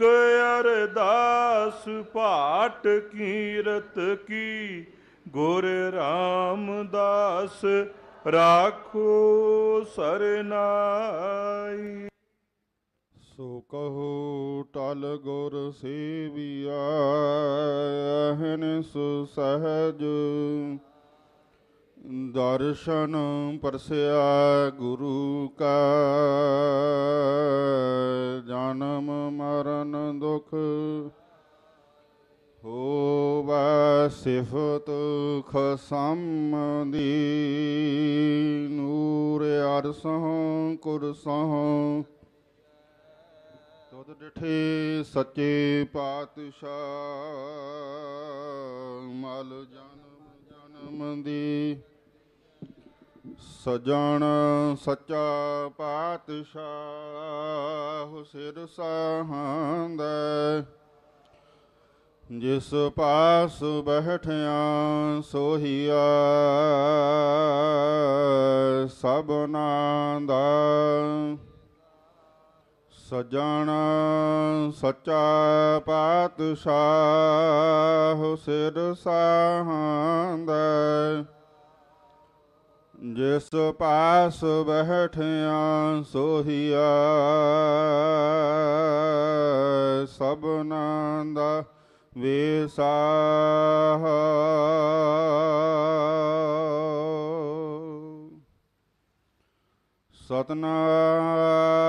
ਏਕ ਅਰਦਾਸ ਪਾਟ ਕੀਰਤ ਕੀ, ਗੁਰ ਰਾਮਦਾਸ ਰਾਖੋ ਸਰਨਾਈ। ਸੋ ਕਹੋ ਟਲ ਗੁਰ ਸੇਵੀਆ ਅਹਨਿ ਸਹਜ ਦਰਸ਼ਨ ਪਰਸਿਆ ਗੁਰੂ ਕਾ, ਜਨਮ ਮਰਨ ਦੁਖ ਹੋਵੈ ਸਿਫਤ ਖਸਮ ਦੀ ਨੂਰ ਅਰਸਹੁ ਕੁਰਸਹੁ ਤੁਧ ਡਿਠੇ ਸੱਚੇ ਪਾਤਸ਼ਾਹ, ਮਲ ਜਨਮ ਜਨਮ ਦੀ। ਸਜਣ ਸੱਚਾ ਪਾਤਸ਼ਾਹ ਸਿਰ ਸਹਾੰਦ ਜਿਸ ਪਾਸ ਬਹਿਠਿਆ ਸੋਹੀਆ ਸਭਨਾ ਦਾ ਸਜਣ ਸੱਚਾ ਪਾਤਸ਼ਾਹ ਸਿਰ ਸਾਹੰਦ। ਜਿਸ ਪਾਸ ਬਹਿਠਿਆ ਸੋਹੀਆ ਸਭਨਾ ਦਾ ਵਿਸਾਹ। ਸਤਨਾਮ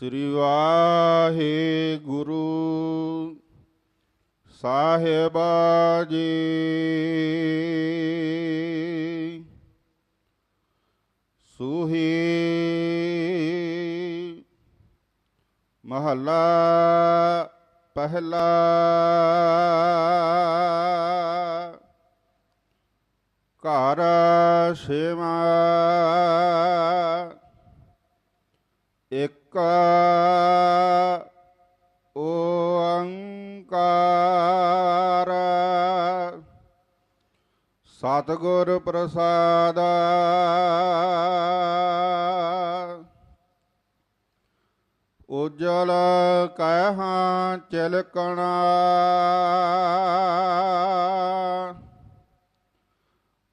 ਸ੍ਰੀ ਵਾਹਿਗੁਰੂ ਸਾਹਿਬ ਜੀ। ਸੁਹੀ ਮਹੱਲਾ ਪਹਿਲਾ। ਘਰ ਛੇਵਾ ਇੱਕ ਓੰਕਾਰ ਸਤਿਗੁਰ ਪ੍ਰਸਾਦ। ਉਜਲ ਕਹਿਹਾਂ ਚਿਲਕਣਾ।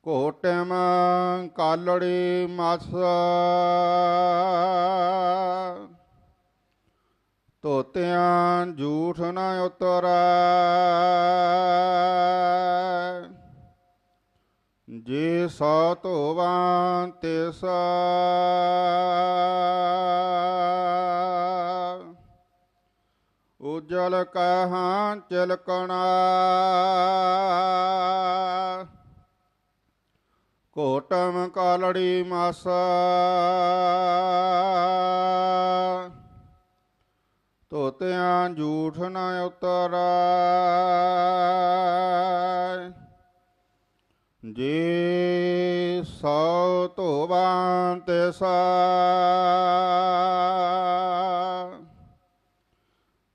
ਕੋਟਮ ਕਾਲੜੀ ਮਸ। ਤੋਤਿਆਂ ਝੂਠ ਨ ਉਤਰੈ। ਜੇ ਸੋ ਧੋਵਾਂ ਤਿਸ ਉਜਲ ਕਹਾਂ ਚਲਕਣਾ ਕੋਟਮ ਕਾਲੜੀ ਮਾਸਾ। ਧੋਤਿਆਂ ਝੂਠ ਨ ਉਤਰੈ। ਜੇ ਸੋ ਧੋਵਾਂ ਤਿਸਾ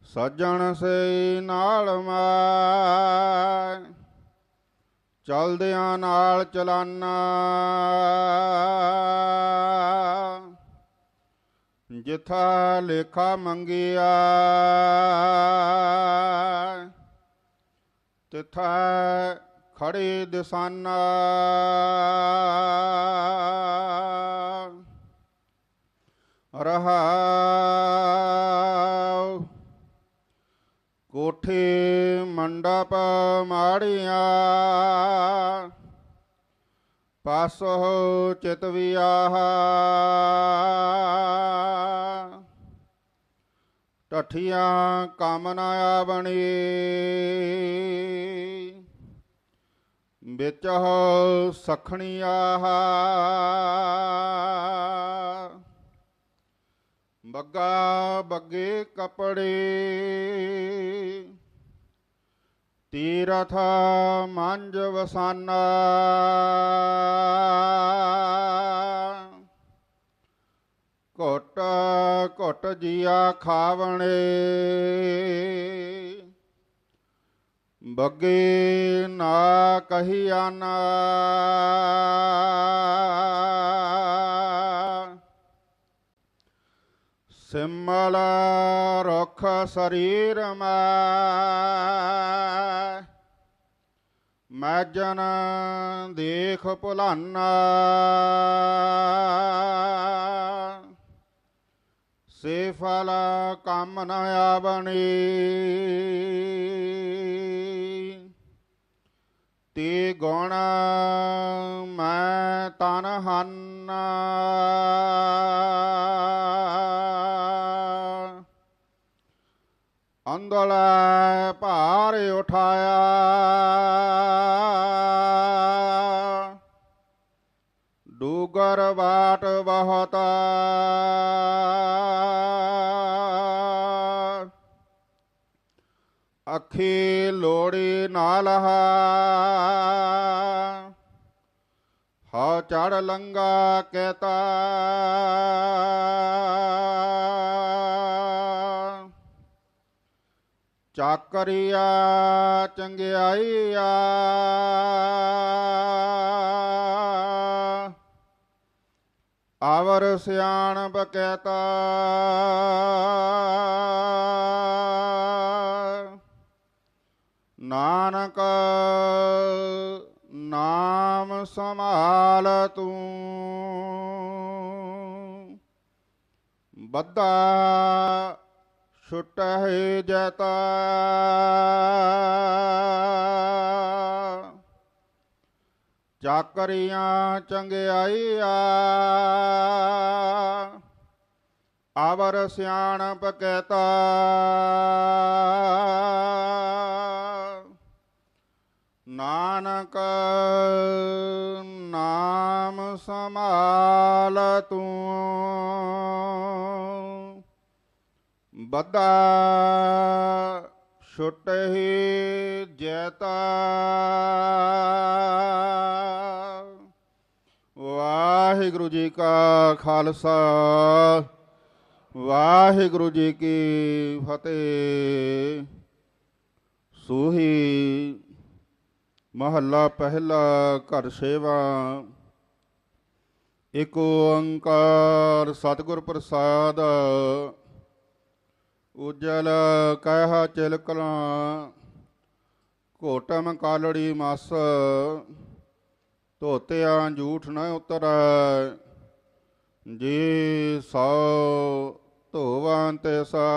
ਸੱਜਣ ਸੇ ਨਾਲ ਮੈਂ ਚਲਦਿਆਂ ਨਾਲ ਚਲਾਨਾ ਜਿਥਾ ਲੇਖਾ ਮੰਗਿਆ। ਤਿਥਾ ਖੜੇ ਦਿਸਾਨਾ। ਰਹਾ ਕੋਠੇ ਮੰਡਪ ਮਾੜੀਆਂ। ਪਾਸੋ ਚਿਤ ਵਿਆਹ। ਟਠੀਆਂ ਕੰਮ ਨਾ ਆਵਣੀ। ਵਿੱਚ ਹੋ ਸਖਣੀ ਆਹ। ਬੱਗਾ ਬੱਗੇ ਕਪੜੇ। ਤੀਰਥ ਮੰਜ ਵਸਾਨਾ। ਘੁੱਟ ਘੁੱਟ ਜੀਆ ਖਾਵਣੇ। ਬੱਗੇ ਨਾ ਕਹੀਆ ਨਾ। ਸਿਮਲ ਰੁਖ ਸਰੀਰ ਮੈਂ। ਮੈਜਨ ਦੇਖ ਭੁਲਾਨਾ। ਸੇ ਫਲ ਕੰਮ ਨ ਆਵਣੀ। ਤੇ ਗੁਣ ਮੈਂ ਤਨ ਹੰਨਾ। ਅੰਦਲੇ ਭਾਰ ਉਠਾਇਆ। ਡੂਗਰ ਬਾਟ ਬਹੁਤ। ਅੱਖੀ ਲੋੜੀ ਨਾਲ ਹਾ। ਹਾ ਚੜ ਲੰਗਾ ਕਹਤਾ। ਚਾਕਰੀਆ ਚੰਗਿਆਈਆ। ਆਵਰ ਸਿਆਣ ਬਕੈਤਾ ਨਾਨਕ ਨਾਮ ਸੰਭਾਲ ਤੂੰ। ਬੱਦਾ ਛੁਟਹਿ ਜਤਾ। ਚਾਕਰੀਆਂ ਚੰਗਿਆਈਆ। ਆਵਰ ਸਿਆਣਪ ਕਹਤਾ। ਨਾਨਕ ਨਾਮ ਸੰਭਾਲ ਤੂੰ। ਬੱਦਾ ਛੁਟਹਿ ਜੈਤਾ। ਵਾਹਿਗੁਰੂ ਜੀ ਕਾ ਖਾਲਸਾ। ਵਾਹਿਗੁਰੂ ਜੀ ਕੀ ਫਤਿਹ। ਸੂਹੀ ਮਹੱਲਾ ਪਹਿਲਾ ਘਰ ਸੇਵਾ। ਇਕ ਓੰਕਾਰ ਸਤਿਗੁਰ ਪ੍ਰਸਾਦ, ਉਜਲ ਕਹਿ ਚਿਲਕਲਾਂ ਘੋਟਮ ਕਾਲੜੀ ਮਸ, ਧੋਤਿਆਂ ਝੂਠ ਨ ਉਤਰੈ, ਜੀ ਸੋ ਧੋਵਾਂ ਤੇ ਸਾ।